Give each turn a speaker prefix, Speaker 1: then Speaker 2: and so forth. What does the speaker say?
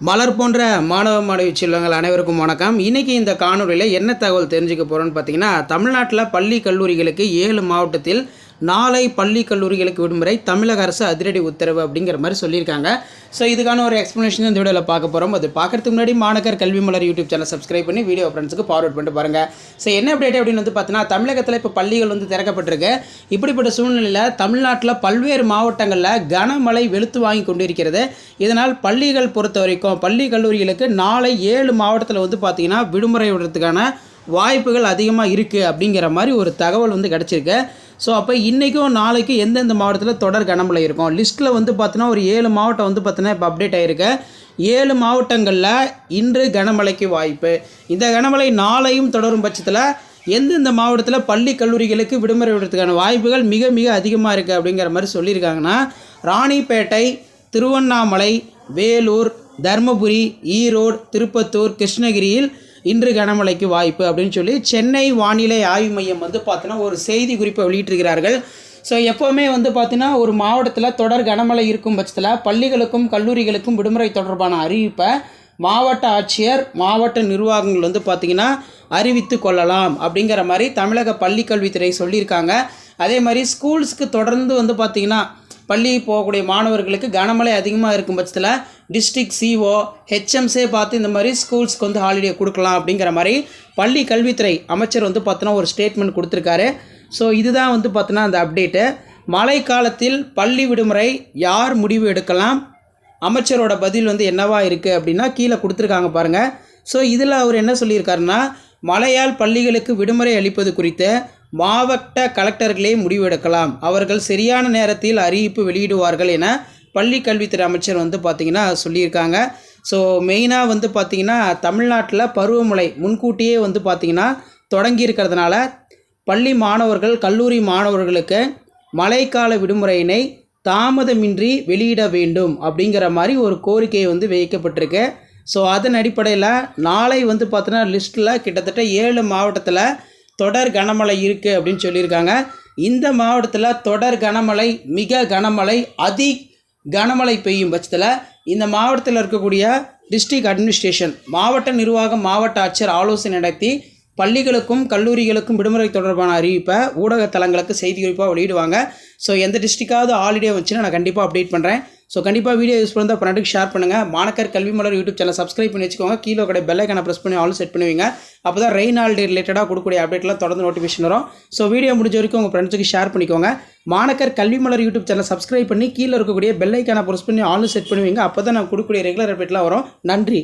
Speaker 1: மலர் போன்ற மாணவ மாணவி செல்வங்கள் அனைவருக்கும் வணக்கம். இன்றைக்கி இந்த காணொலியில் என்ன தகவல் தெரிஞ்சுக்க போகிறோன்னு பார்த்தீங்கன்னா தமிழ்நாட்டில் பள்ளி கல்லூரிகளுக்கு ஏழு மாவட்டத்தில் நாளை பள்ளி கல்லூரிகளுக்கு விடுமுறை தமிழக அரசு அதிரடி உத்தரவு அப்படிங்கிற மாதிரி சொல்லியிருக்காங்க. ஸோ இதுக்கான ஒரு எக்ஸ்ப்ளனேஷன் இந்த வீடியோவில் பார்க்க போகிறோம் அது பார்க்குறதுக்கு முன்னாடி Manavar Kalvi Malar YouTube channel subscribe பண்ணி வீடியோ ஃப்ரெண்ட்ஸுக்கு ஃபார்வர்ட் பண்ணிட்டு பாருங்கள் ஸோ என்ன அப்டேட் அப்படின்னு வந்து பார்த்தீங்கன்னா தமிழகத்தில் இப்போ பள்ளிகள் வந்து திறக்கப்பட்டிருக்கு. இப்படிப்பட்ட சூழ்நிலையில் தமிழ்நாட்டில் பல்வேறு மாவட்டங்களில் கனமழை வெளுத்து வாங்கி கொண்டிருக்கிறது. இதனால் பள்ளிகள் பொறுத்த வரைக்கும் பள்ளி கல்லூரிகளுக்கு நாளை ஏழு மாவட்டத்தில் வந்து பார்த்திங்கன்னா விடுமுறை விடுறதுக்கான வாய்ப்புகள் அதிகமாக இருக்குது அப்படிங்கிற மாதிரி ஒரு தகவல் வந்து கிடச்சிருக்கு. ஸோ அப்போ இன்றைக்கும் நாளைக்கும் எந்தெந்த மாவட்டத்தில் தொடர் கனமழை இருக்கும்? லிஸ்ட்டில் வந்து பார்த்தீங்கன்னா ஒரு ஏழு மாவட்டம் வந்து பார்த்தீங்கன்னா இப்போ அப்டேட் ஆகிருக்கு ஏழு மாவட்டங்களில் இன்று கனமழைக்கு வாய்ப்பு. இந்த கனமழை நாளையும் தொடரும் பட்சத்தில் எந்தெந்த மாவட்டத்தில் பள்ளி கல்லூரிகளுக்கு விடுமுறை விடுறதுக்கான வாய்ப்புகள் மிக மிக அதிகமாக இருக்குது அப்படிங்கிற மாதிரி சொல்லியிருக்காங்கன்னா ராணிப்பேட்டை திருவண்ணாமலை வேலூர் தருமபுரி ஈரோடு திருப்பத்தூர் கிருஷ்ணகிரியில் இன்று கனமழைக்கு வாய்ப்பு அப்படின்னு சொல்லி சென்னை வானிலை ஆய்வு மையம் வந்து பார்த்தீங்கன்னா ஒரு செய்தி குறிப்பை வெளியிட்டிருக்கிறார்கள். ஸோ எப்போவுமே வந்து பார்த்தீங்கன்னா ஒரு மாவட்டத்தில் தொடர் கனமழை இருக்கும் பட்சத்தில் பள்ளிகளுக்கும் கல்லூரிகளுக்கும் விடுமுறை தொடர்பான அறிவிப்பை மாவட்ட ஆட்சியர் மாவட்ட நிர்வாகங்கள் வந்து பார்த்திங்கன்னா அறிவித்து கொள்ளலாம் அப்படிங்கிற மாதிரி தமிழக பள்ளிக்கல்வித்துறை சொல்லியிருக்காங்க. அதே மாதிரி ஸ்கூல்ஸ்க்கு தொடர்ந்து வந்து பார்த்திங்கன்னா பள்ளி போகக்கூடிய மாணவர்களுக்கு கனமழை அதிகமாக இருக்கும் பட்சத்தில் டிஸ்ட்ரிக்ட் சிஓ ஹெச்எம்ஸே பார்த்து இந்த மாதிரி ஸ்கூல்ஸ்க்கு வந்து ஹாலிடே கொடுக்கலாம் அப்படிங்கிற மாதிரி பள்ளி கல்வித்துறை அமைச்சர் வந்து பார்த்தோன்னா ஒரு ஸ்டேட்மெண்ட் கொடுத்துருக்காரு. ஸோ இதுதான் வந்து பார்த்தோன்னா அந்த அப்டேட்டு மழை காலத்தில் பள்ளி விடுமுறை யார் முடிவு எடுக்கலாம்? அமைச்சரோட பதில் வந்து என்னவா இருக்குது அப்படின்னா கீழே கொடுத்துருக்காங்க பாருங்கள் ஸோ இதில் அவர் என்ன சொல்லியிருக்காருன்னா மழையால் பள்ளிகளுக்கு விடுமுறை அளிப்பது குறித்து மாவட்ட கலெக்டர்களே முடிவெடுக்கலாம் அவர்கள் சரியான நேரத்தில் அறிவிப்பு வெளியிடுவார்கள் என பள்ளி கல்வித்துறை அமைச்சர் வந்து பார்த்திங்கன்னா சொல்லியிருக்காங்க. ஸோ மெயினாக வந்து பார்த்திங்கன்னா தமிழ்நாட்டில் பருவமழை முன்கூட்டியே வந்து பார்த்திங்கன்னா தொடங்கி இருக்கிறதுனால பள்ளி மாணவர்கள் கல்லூரி மாணவர்களுக்கு மழைக்கால விடுமுறையினை தாமதமின்றி வெளியிட வேண்டும் அப்படிங்கிற மாதிரி ஒரு கோரிக்கை வந்து வைக்கப்பட்டிருக்கு. ஸோ அதன் அடிப்படையில் நாளை வந்து பார்த்தோன்னா லிஸ்ட்டில் கிட்டத்தட்ட ஏழு மாவட்டத்தில் தொடர் கனமழை இருக்குது அப்படின்னு சொல்லியிருக்காங்க. இந்த மாவட்டத்தில் தொடர் கனமழை மிக கனமழை அதி கனமழை பெய்யும் பட்சத்தில் இந்த மாவட்டத்தில் இருக்கக்கூடிய டிஸ்ட்ரிக்ட் அட்மினிஸ்ட்ரேஷன் மாவட்ட நிர்வாகம் மாவட்ட ஆட்சியர் ஆலோசனை நடத்தி பள்ளிகளுக்கும் கல்லூரிகளுக்கும் விடுமுறை தொடர்பான அறிவிப்பை ஊடக தளங்களுக்கு செய்தி குறிப்பாக வெளியிடுவாங்க. ஸோ எந்த டிஸ்ட்ரிக்டாவது ஹாலிடே வச்சுன்னா நான் கண்டிப்பாக அப்டேட் பண்ணுறேன் ஸோ கண்டிப்பாக வீடியோ யூஸ் பண்ணால் ஃப்ரெண்டுக்கு ஷேர் பண்ணுங்கள் மாணக்கர் கல்வி மலர் யூடியூப் சேனல் சப்ஸ்கிரைப் பண்ணி வச்சுக்கோங்க. கீழே கடை பெல்லைக்கான ப்ரெஸ் பண்ணி ஆல் செட் பண்ணுவீங்க அப்போ தான் ரெயின் ஹாலிடே ரிலேட்டடாக கொடுக்கக்கூடிய அப்டேட்லாம் தொடர்ந்து நோட்டிஃபிகேஷன் வரும். ஸோ வீடியோ முடிஞ்ச வரைக்கும் உங்கள் ஃப்ரெண்ட்ஸுக்கு ஷேர் பண்ணிக்கோங்க. மாணக்கர் கல்வி மலர் யூடியூப் சேனல் சப்ஸ்கிரைப் பண்ணி கீழே இருக்கக்கூடிய பெல்லைக்கான ப்ரெஸ் பண்ணி ஆல் செட் பண்ணுவீங்க அப்போ தான் நான் கொடுக்கக்கூடிய ரெகுலர் அப்டேட்லாம் வரும். நன்றி.